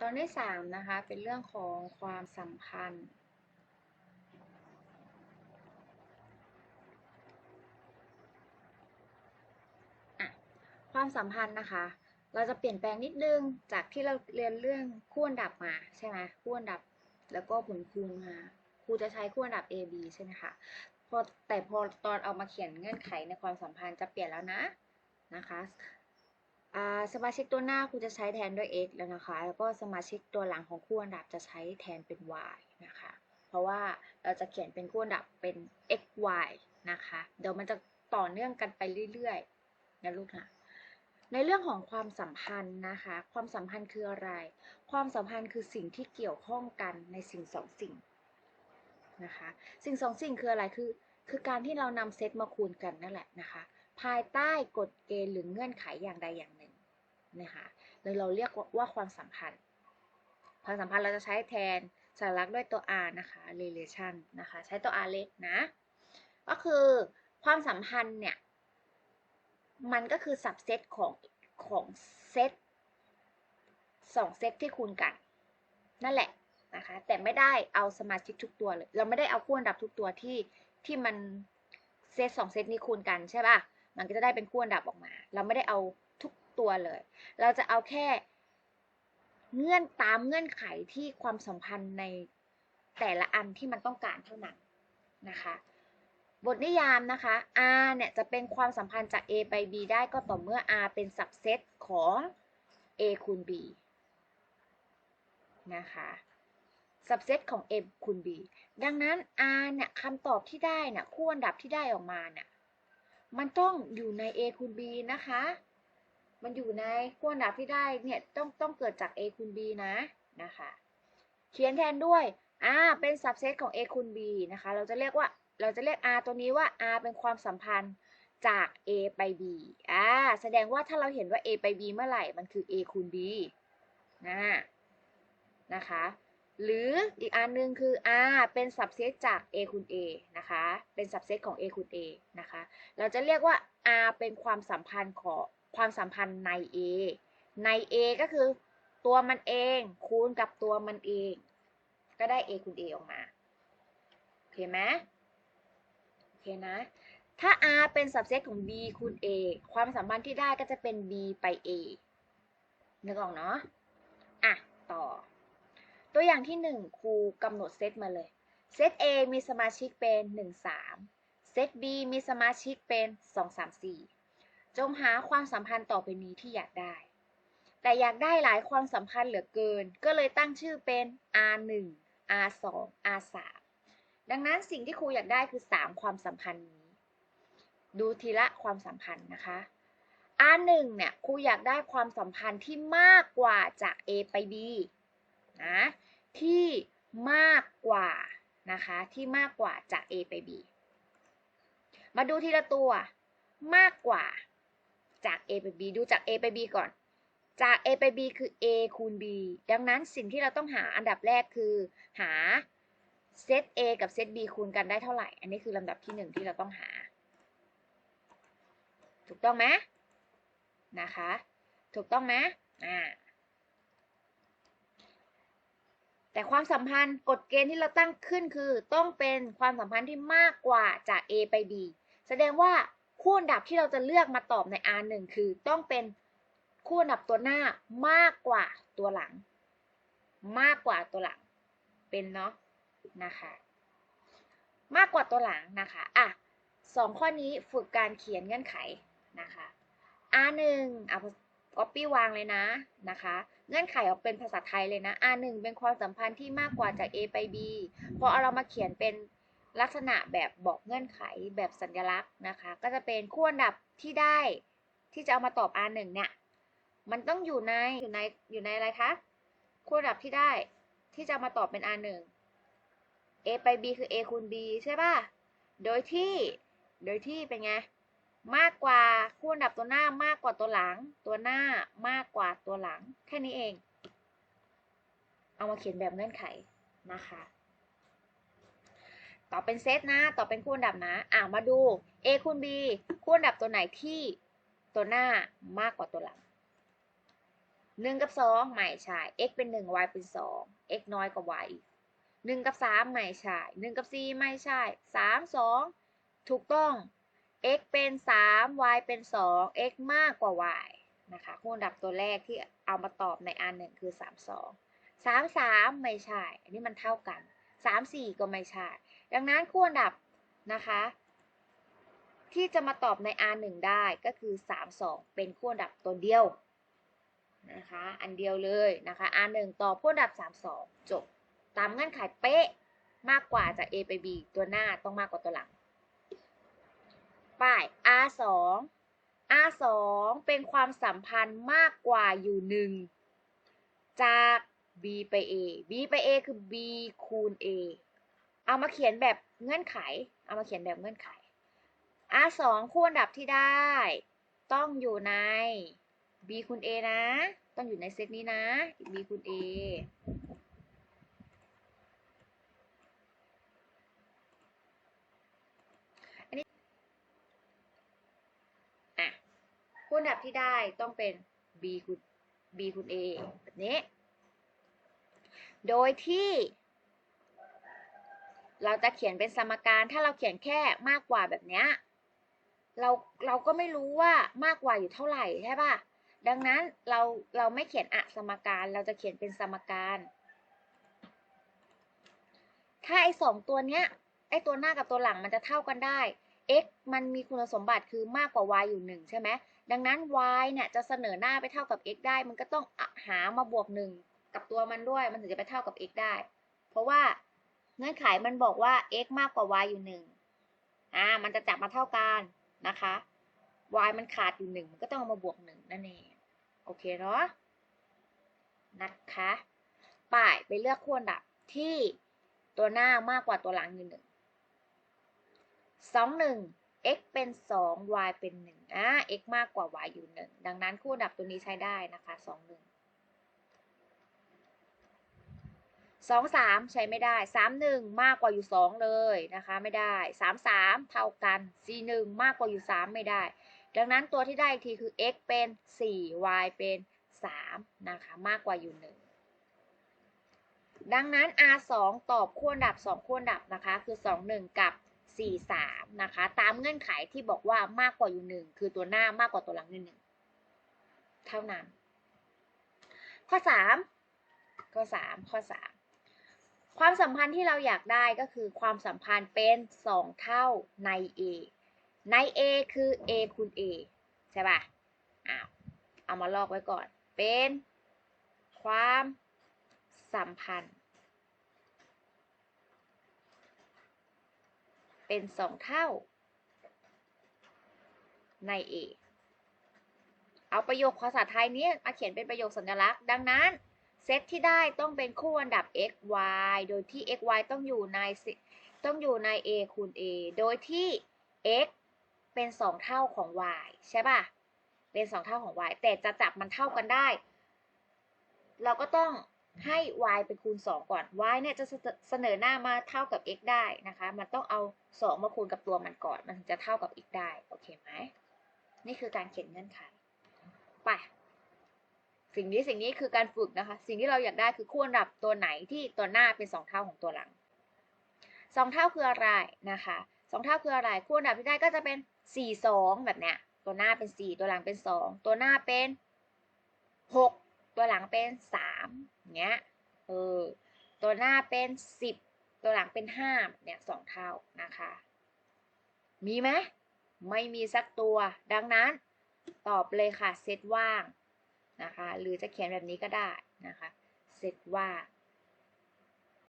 ตอนที่สามนะคะเป็นเรื่องของความสัมพันธ์ ความสัมพันธ์นะคะ เราจะเปลี่ยนแปลงนิดนึงจากที่เราเรียนเรื่องคู่อันดับมาใช่ไหมคู่อันดับแล้วก็ผลคูณมาครูจะใช้คู่อันดับ A B ใช่ไหมคะพอแต่พอตอนเอามาเขียนเงื่อนไขในความสัมพันธ์จะเปลี่ยนแล้วนะนะคะ สมาชิกตัวหน้าครูจะใช้แทนด้วย x แล้วนะคะ แล้วก็สมาชิกตัวหลังของคู่อันดับจะใช้แทนเป็น y นะคะ เพราะว่าเราจะเขียนเป็นคู่อันดับเป็น x y นะคะ เดี๋ยวมันจะต่อเนื่องกันไปเรื่อยๆนะลูกนะในเรื่องของความสัมพันธ์นะคะ ความสัมพันธ์คืออะไร ความสัมพันธ์คือสิ่งที่เกี่ยวข้องกันในสิ่งสองสิ่งนะคะ สิ่งสองสิ่งคืออะไร คือ คือการที่เรานำเซตมาคูณกันนั่นแหละนะคะ ภายใต้กฎเกณฑ์หรือเงื่อนไขอย่างใดอย่าง นะคะเลยเราเรียกว่าความสัมพันธ์ ความสัมพันธ์เราจะใช้แทนสัญลักษณ์ด้วยตัว r นะคะ relation นะคะ ใช้ตัว r เล็กนะ ก็คือความสัมพันธ์เนี่ย มันก็คือ subset ของของเซตสองเซตที่คูณกัน นั่นแหละนะคะ แต่ไม่ได้เอาสมาชิกทุกตัวเลย เราไม่ได้เอาคู่อันดับทุกตัวที่ที่มันเซตสองเซตนี้คูณกันใช่ป่ะ มันก็จะได้เป็นคู่อันดับออกมา เราไม่ได้เอาทุก ตัวเลย เราจะเอาแค่เงื่อนตามเงื่อนไขที่ความสัมพันธ์ในแต่ละอันที่มันต้องการเท่านั้นนะคะ บทนิยามนะคะ R เนี่ยจะเป็นความสัมพันธ์จาก A ไป B ได้ก็ต่อเมื่อ R เป็น subset ของ A คูณ B นะคะ subset ของ A คูณ B ดังนั้น R เนี่ยคำตอบที่ได้เนี่ยคู่อันดับที่ได้ออกมาเนี่ยมันต้องอยู่ใน A คูณ B นะคะ มันอยู่ในคู่อันดับที่ได้เนี่ยต้องต้องเกิดจาก A คูณ B นะนะคะเขียนแทนด้วย R เป็น subset ของ A คูณ B นะคะเราจะเรียกว่าเราจะเรียก R ตัวนี้ว่า R เป็นความสัมพันธ์จาก A ไป B อ่าแสดงว่าถ้าเราเห็นว่า A ไป B เมื่อไหร่มันคือ A คูณ B นะนะคะหรืออีกอันนึงคือ R เป็น subset จาก A คูณ A นะคะเป็น subset ของ A คูณ A นะคะเราจะเรียกว่า R เป็นความสัมพันธ์ของ ความสัมพันธ์ใน A ใน A ก็คือตัวมันเองคูณกับตัวมันเอง ก็ได้ A คูณ A ออกมา โอเคไหมโอเคนะ ถ้า R เป็น subset ของ B คูณ A ความสัมพันธ์ที่ได้ก็จะเป็น B ไป A นึกออกเนาะอะ ต่อ ตัวอย่างที่ 1ครูกำหนดเซตมาเลยเซต A มีสมาชิกเป็น 1 3 เซต B มีสมาชิกเป็น 2 3 4 จงหาความสัมพันธ์ต่อไปนี้ที่อยากได้ แต่อยากได้หลายความสัมพันธ์เหลือเกิน ก็เลยตั้งชื่อเป็น R1 R2 R3 ดังนั้นสิ่งที่ครูอยากได้คือ 3 ความสัมพันธ์นี้ ดูทีละความสัมพันธ์นะคะ R1 เนี่ยครูอยากได้ความสัมพันธ์ที่มากกว่าจาก A ไป B นะที่มากกว่านะคะที่มากกว่าจาก A ไป B มาดูทีละตัวมากกว่า จาก A ไป B ดูจาก A ไป B ก่อน จาก A ไป B คือ A คูณ B ดังนั้นสิ่งที่เราต้องหาอันดับแรกคือ หาเซต A กับเซต B คูณกันได้เท่าไหร่ อันนี้คือลำดับที่หนึ่งที่เราต้องหา ถูกต้องไหมนะคะ ถูกต้องไหมอ่าแต่ความสัมพันธ์กฎเกณฑ์ที่เราตั้งขึ้นคือ ต้องเป็นความสัมพันธ์ที่มากกว่าจาก A ไป B แสดงว่า คู่อันดับที่เราจะเลือกมาตอบใน R1 คือต้องเป็นคู่อันดับตัวหน้ามากกว่าตัวหลัง มากกว่าตัวหลัง เป็นเนาะนะคะ มากกว่าตัวหลังนะคะอะสองข้อนี้ฝึกการเขียนเงื่อนไขนะคะ R1 อะ copy วางเลยนะนะคะ เงื่อนไขออกเป็นภาษาไทยเลยนะ R1 เป็นความสัมพันธ์ที่มากกว่าจาก A ไป B พอเอาเรามาเขียนเป็น ลักษณะแบบบอกเงื่อนไขแบบสัญลักษณ์นะคะ ก็จะเป็นคู่อันดับที่ได้ที่จะเอามาตอบ R1 เนี่ยมันต้องอยู่ในอยู่ในอยู่ในอะไรคะคู่อันดับที่ได้ที่จะามาตอบเป็น R1 A ไป B คือ A คูณ B ใช่ป่ะ โดยที่ โดยที่เป็นไง มากกว่าคู่อันดับตัวหน้ามากกว่าตัวหลัง ตัวหน้ามากกว่าตัวหลัง แค่นี้เอง เอามาเขียนแบบเงื่อนไขนะคะ ต่อเป็นเซตนะต่อเป็นคู่อันดับนะอ่ามาดู A คูณ B คู่อันดับตัวไหนที่ตัวหน้ามากกว่าตัวหลังหนึ่งกับสองไม่ใช่ x เป็นหนึ่ง y เป็นสอง x น้อยกว่า y อีกหนึ่งกับสามไม่ใช่หนึ่งกับสี่ไม่ใช่สามสองถูกต้อง x เป็นสาม y เป็นสอง x มากกว่า y นะคะคู่อันดับตัวแรกที่เอามาตอบในอันหนึ่งคือสามสองสามสามไม่ใช่ อันนี้มันเท่ากันสามสี่ก็ไม่ใช่ ดังนั้นคู่อันดับนะคะ ที่จะมาตอบใน R1 ได้ก็คือ 3 2 เป็นคู่อันดับตัวเดียวนะคะอันเดียวเลยนะคะ R1 ตอบคู่อันดับ 3 2 จบ ตามเงื่อนไขเป๊ะมากกว่าจาก A ไป B ตัวหน้าต้องมากกว่าตัวหลังป้าย R2 R2 เป็นความสัมพันธ์มากกว่าอยู่หนึ่งจาก B ไป A B ไป A คือ B คูณ A เอามาเขียนแบบเงื่อนไข เอามาเขียนแบบเงื่อนไข R สองคู่อันดับที่ได้ ต้องอยู่ใน B คูณ A นะ ต้องอยู่ในเซตนี้นะ B คูณ A อันนี้คู่อันดับที่ได้ต้องเป็น B คูณ B คูณ A แบบนี้ โดยที่ เราจะเขียนเป็นสมการ ถ้าเราเขียนแค่มากกว่าแบบเนี้ยเราเราก็ไม่รู้ว่ามากกว่าอยู่เท่าไหร่ใช่ป่ะ ดังนั้นเราเราไม่เขียนอะสมการ เราจะเขียนเป็นสมการ ถ้าไอ้สองตัวเนี้ยไอ้ตัวหน้ากับตัวหลังมันจะเท่ากันได้ x มันมีคุณสมบัติคือมากกว่า y อยู่หนึ่งใช่ไหม ดังนั้น y เนี่ยจะเสนอหน้าไปเท่ากับ x ได้ มันก็ต้องหามาบวกหนึ่งกับตัวมันด้วย มันถึงจะไปเท่ากับ x ได้ เพราะว่า เงื่อนไขมันบอกว่า x มากกว่า y อยู่หนึ่งอ่า มันจะจับมาเท่ากันนะคะ y มันขาดอยู่หนึ่งมันก็ต้องเอามาบวกหนึ่งนั่นเอง โอเคเนาะ นะคะ ป่ายไปเลือกคู่อันดับที่ตัวหน้ามากกว่าตัวหลังอยู่หนึ่ง สองหนึ่ง x เป็นสอง y เป็นหนึ่งอ่า x มากกว่า y อยู่หนึ่ง ดังนั้นคู่อันดับตัวนี้ใช้ได้นะคะสองหนึ่ง สองสามใช้ไม่ได้สามหนึ่งมากกว่าอยู่สองเลยนะคะ ไม่ได้สามสามเท่ากันสี่หนึ่งมากกว่าอยู่สามไม่ได้ ดังนั้นตัวที่ได้อีกทีคือ x เป็นสี่ y เป็นสามนะคะมากกว่าอยู่หนึ่งดังนั้น r สองตอบคู่อันดับสองคู่นดับนะคะคือสองหนึ่งกับสี่สามนะคะตามเงื่อนไขที่บอกว่ามากกว่าอยู่หนึ่งคือตัวหน้ามากกว่าตัวหลังหนึ่งเท่านั้น ข้อสามข้อสามข้อสาม ความสัมพันธ์ที่เราอยากได้ก็คือความสัมพันธ์เป็น 2 เท่าใน A ใน A คือ A คูณ A ใช่ป่ะอ้าวเอามาลอกไว้ก่อน เป็น ความสัมพันธ์ เป็น 2 เท่าใน A เอาประโยคภาษาไทยนี้มาเขียนเป็นประโยคสัญลักษณ์ ดังนั้น เซตที่ได้ต้องเป็นคู่อันดับ x y โดยที่ x y ต้องอยู่ในต้องอยู่ใน a คูณ a โดยที่ x เป็น 2 เท่าของ y ใช่ป่ะ เป็น 2 เท่าของ y แต่จะจับมันเท่ากันได้ เราก็ต้องให้ y เป็นคูณ 2 ก่อน y เนี่ยจะเสนอหน้ามาเท่ากับ x ได้นะคะ มันต้องเอา 2 มาคูณกับตัวมันก่อน มันถึงจะเท่ากับ x ได้ โอเคไหม นี่คือการเขียนเงื่อนไข ไป สิ่งนี้สิ่งนี้คือการฝึกนะคะ สิ่งที่เราอยากได้คือคู่อันดับตัวไหนที่ตัวหน้าเป็นสองเท่าของตัวหลังสองเท่าคืออะไรนะคะสองเท่าคืออะไรคู่อันดับที่ได้ก็จะเป็นสี่สองแบบเนี้ยตัวหน้าเป็นสี่ตัวหลังเป็นสองตัวหน้าเป็นหกตัวหลังเป็นสามเงี้ยเออตัวหน้าเป็นสิบตัวหลังเป็นห้าเนี่ยสองเท่านะคะ มีไหมไม่มีสักตัว ดังนั้นตอบเลยค่ะเซตว่าง นะคะ หรือจะเขียนแบบนี้ก็ได้นะคะ เสร็จว่า